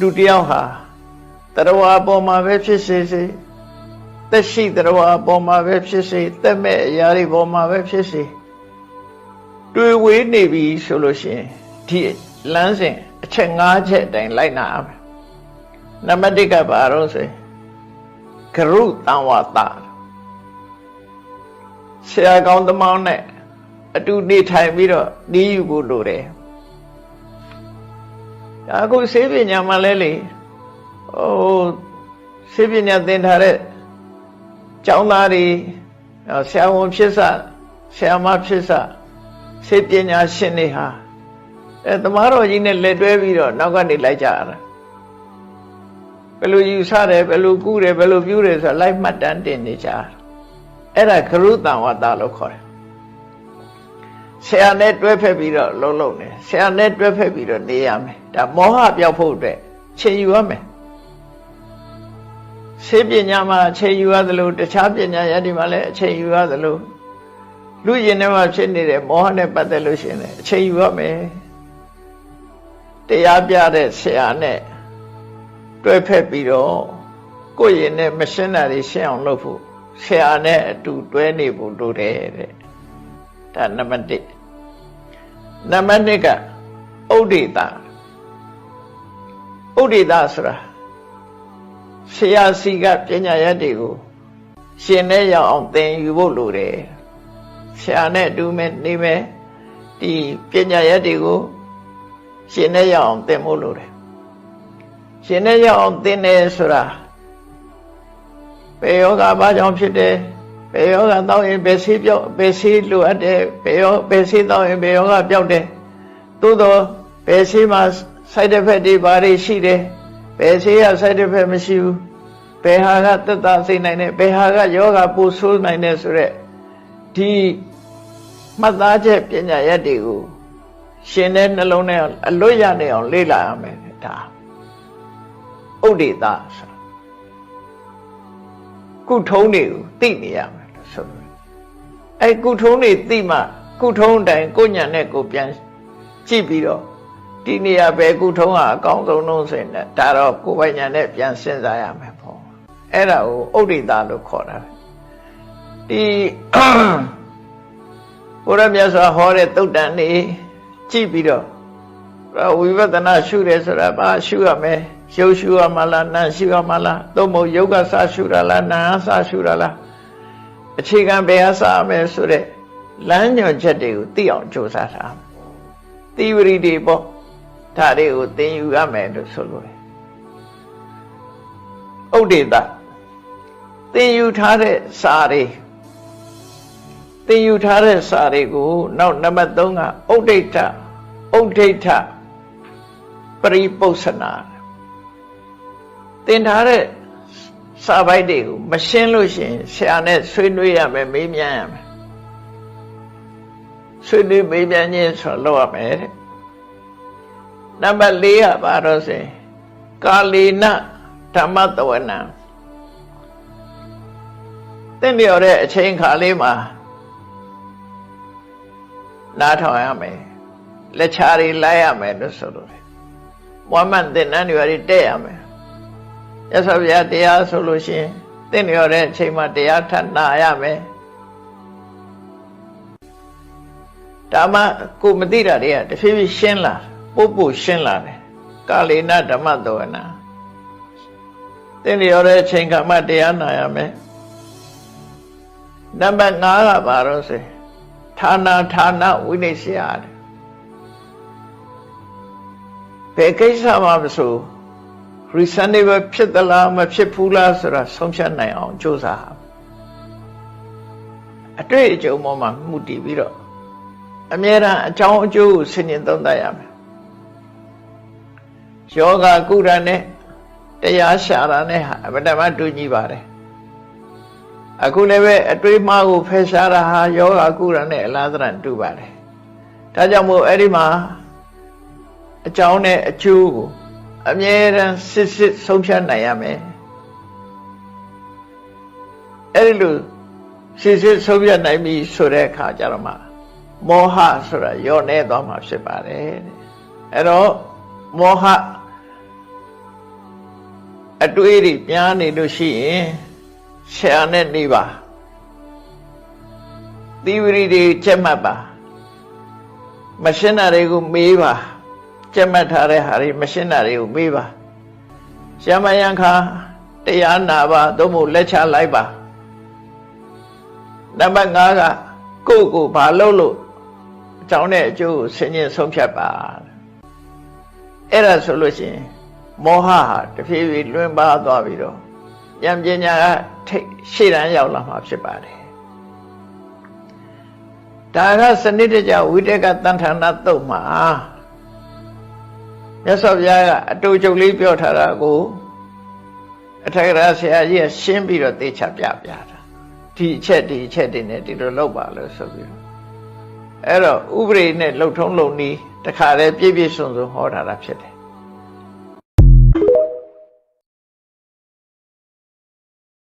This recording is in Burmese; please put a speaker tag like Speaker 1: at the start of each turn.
Speaker 1: လူတစ်ယောက်ဟာတရားအပေါ်မှာပဲဖြစ်စေစေသက်ရှိတရားအပေါ်မှာပဲဖြစ်စေသက်မဲ့အရာတွေပေါ်မှာပဲဖြစ်စေတွေ့ဝေးနေပြီဆိုလို့ရှိရင်ဒီလမ်းစဉ်အချက်၅ချက်အတိုင်းလိုက်နာရမယ်နံပါတ်၁ကဘာလို့ဆိုရင်ကရုတံဝတဆရာကောင်းသမောင်းနဲ့အတူနေထိုင်ပြီးတော့ဤယူဖို့လိုတယ် ဒါအခုစေပညာမှလဲလေဟိုစေပညာသင်ထားတဲ့ကျောင်းသားတွေဆရာဝန်ဖြစ်စဆရာမဖြစ်စစေပညာရှင်တွေဟာအဲသမားတော်ကြီးနဲ့လက်တွဲပြီးတော့နောက်ကနေလိုက်ကြရတာဘယ်လိုယူဆတယ်ဘယ်လိုကူးတယ်ဘယ်လိုပြုတယ်ဆိုတာလိုက်မှတ်တမ်းတင်နေကြတာအဲ့ဒါကရုတံဝတ္တလို့ခေါ်တယ် ဆရာနဲ့တွဲဖက်ပြီးတော့လုံးလုံးနေဆရာနဲ့တွဲဖက်ပြီးတော့နေရမယ်ဒါမောဟပြောက်ဖို့အတွက်ချိန်ယူရမယ်ဆေးပညာမှာအချိန်ယူရသလိုတခြားပညာရည်တွေမှာလည်းအချိန်ယူရသလိုလူရင်ထဲမှာဖြစ်နေတဲ့မောဟနဲ့ပတ်သက်လို့ရှိရင်လည်းအချိန်ယူရမယ်တရားပြတဲ့ဆရာနဲ့တွဲဖက်ပြီးတော့ကိုယ့်ရင်နဲ့မရှင်းတာတွေရှင်းအောင်လုပ်ဖို့ဆရာနဲ့အတူတွဲနေဖို့လိုတယ်တဲ့ ဒါနံပါတ်1နံပါတ်2ကဥဒိတာဥဒိတာဆိုတာဆရာစီကပညာရတ်တွေကိုရှင်နဲ့ရောက်အောင်သင်ယူဖို့လိုတယ်ဆရာနဲ့အတူမဲ့နေမဲ့ဒီပညာရတ်တွေကိုရှင်နဲ့ရောက်အောင်သင်ဖို့လိုတယ်ရှင်နဲ့ရောက်အောင်သင်တယ်ဆိုတာဘယ်ယောဂဘာကြောင့်ဖြစ်တယ် ဘယ်ယောဂတောက်ရင်ဘယ်ဆေးပြောက်ဘယ်ဆေးလိုအပ်တယ်ဘယ်ယောဘယ်ဆေးတောက်ရင်ဘယ်ယောဂပြောက်တယ်သို့တော့ဘယ်ဆေးမှာ side effect တွေဘာတွေရှိတယ်ဘယ်ဆေးက side effect မရှိဘူးဘယ်ဟာကသက်သာစေနိုင်တယ်ဘယ်ဟာကယောဂပိုဆိုးနိုင်တယ်ဆိုရက်ဒီမှတ်သားချက်ပညာရက်တွေကိုရှင်တဲ့နှလုံးထဲအလွတ်ရနေအောင်လေ့လာရမယ်ဒါဥဒိတာဆိုကုထုံးတွေကိုသိနေရမယ်လို့ ဆိုတယ်အဲကုထုံးတွေသိမှကုထုံးတိုင်းကိုညာနဲ့ကိုပြန်ကြည့်ပြီးတော့ဒီနေရာပဲကုထုံးကအကောင်းဆုံးလို့ဆိုရင်ဒါတော့ကိုယ်ပိုင်ညာနဲ့ပြန်စဉ်းစားရမယ်ပေါ့အဲ့ဒါကိုဥဒိတာလို့ခေါ်တာဒီဘုရားမြတ်စွာဟောတဲ့တုတ်တန်နေကြည့်ပြီးတော့ဝိပဿနာရှုတယ်ဆိုတာဘာရှုရမလဲရုပ်ရှုရမလားနာရှုရမလားသို့မဟုတ်ယုတ်ကစရှုရလားနာစရှုရလား အခြေခံဘယ်ဟာစရမယ်ဆိုတဲ့လမ်းညွှန်ချက်တွေကိုသိအောင်ကြိုးစားတာသီဝရီတွေပေါ့ဒါတွေကိုသင်ယူရမယ်လို့ဆိုလို့ဥဒိတသင်ယူထားတဲ့စာတွေသင်ယူထားတဲ့စာတွေကိုနောက်နံပါတ်3ကဥဒိဋ္ဌဥဒိဋ္ဌပရိပု္ပ္ပနာသင်ထားတဲ့ စာပိုက်တွေကိုမရှင်းလို့ရှိရင်ဆရာနဲ့ဆွေးနွေးရမယ်မေးမြန်းရမယ်ဆွေးနွေးမေးမြန်းခြင်းဆိုလုပ်ရမယ်တဲ့နံပါတ်4ကဘာလို့ဆိုရင်ကာလေနဓမ္မတဝနံသင်ပြောတဲ့အချိန်ခါလေးမှာနားထောင်ရမယ်လက်ချာတွေလိုက်ရမယ်လို့ဆိုလို့တယ်မွမ်းမန်သင်္นานတွေတက်ရမယ် ရသော်ဗျာတရားဆိုလို့ရှိရင်သင်ရောတဲ့အချိန်မှာတရားထပ်နာရမယ်ဒါမှကိုမသိတာတွေကတဖြည်းဖြည်းရှင်းလာပုပ်ပုရှင်းလာတယ်ကာလေနဓမ္မသောနာသင်ရောတဲ့အချိန်ကမှတရားနာရမယ်နံပါတ်5ကဘာလို့ဆိုဌာနာဌာနဝိနိစ္စရတယ်ဘယ်ကိစ္စမှမဆို reasonable ဖြစ်သလားမဖြစ်ဘူးလားဆိုတာဆုံးဖြတ်နိုင်အောင်ကြိုးစားအတွေ့အကြုံပေါ်မှာမှုတည်ပြီးတော့အမြဲတမ်းအကြောင်းအကျိုးကိုဆင်ញင်သုံးသပ်ရမယ်ယောဂကုရနဲ့တရားရှာတာနဲ့ဟာအမတမတူညီပါတယ်အခုလည်းပဲအတွေးမှားကိုဖယ်ရှားတာဟာယောဂကုရနဲ့အလားသဏ္ဍာန်တူပါတယ်ဒါကြောင့်မို့အဲ့ဒီမှာအကြောင်းနဲ့အကျိုးကို အမြဲတမ်းစစ်စစ်ဆုံးဖြတ်နိုင်ရမယ်အဲ့ဒီလိုစစ်စစ်ဆုံးဖြတ်နိုင်ပြီဆိုတဲ့အခါကျတော့မှမောဟဆိုတာယောနေသွားမှာဖြစ်ပါတယ်အဲ့တော့မောဟအတွေးတွေပြားနေလို့ရှိရင်ဆရာနဲ့နေပါသီဝရီတွေချက်မှတ်ပါမရှင်းတာတွေကိုမေးပါ ချက်မှတ်ထားတဲ့ဟာတွေမရှင်းတာတွေကိုမေးပါရှမယံခါတရားနာပါသို့မဟုတ်လက်ချလိုက်ပါနံပါတ်5ကကိုယ့်ကိုဘာလုပ်လို့အကြောင်းနဲ့အကျိုးကိုဆင်ញင်ဆုံးဖြတ်ပါအဲ့ဒါဆိုလို့ရှိရင်မောဟဟာတဖြည်းဖြည်းလွင်ပါသွားပြီးတော့ဉာဏ်ပညာကထိတ်ရှေ့တန်းရောက်လာမှာဖြစ်ပါတယ်ဒါကစနစ်တကျဝိတက်ကတန်ထာနာတုတ်မှာ မြတ်စွာဘုရားကအတူချုပ်လေးပြောထားတာကိုအထက်ကရာဆရာကြီးကရှင်းပြီးတော့သေချာပြပြတာဒီအချက်ဒီအချက်တွေနဲ့ဒီလိုလုပ်ပါလို့ဆိုပြီးတော့အဲ့တော့ဥပဒေနဲ့လှုပ်ထုံးလုံနီးတခါတည်းပြည့်ပြည့်စုံစုံဟောထားတာဖြစ်တယ်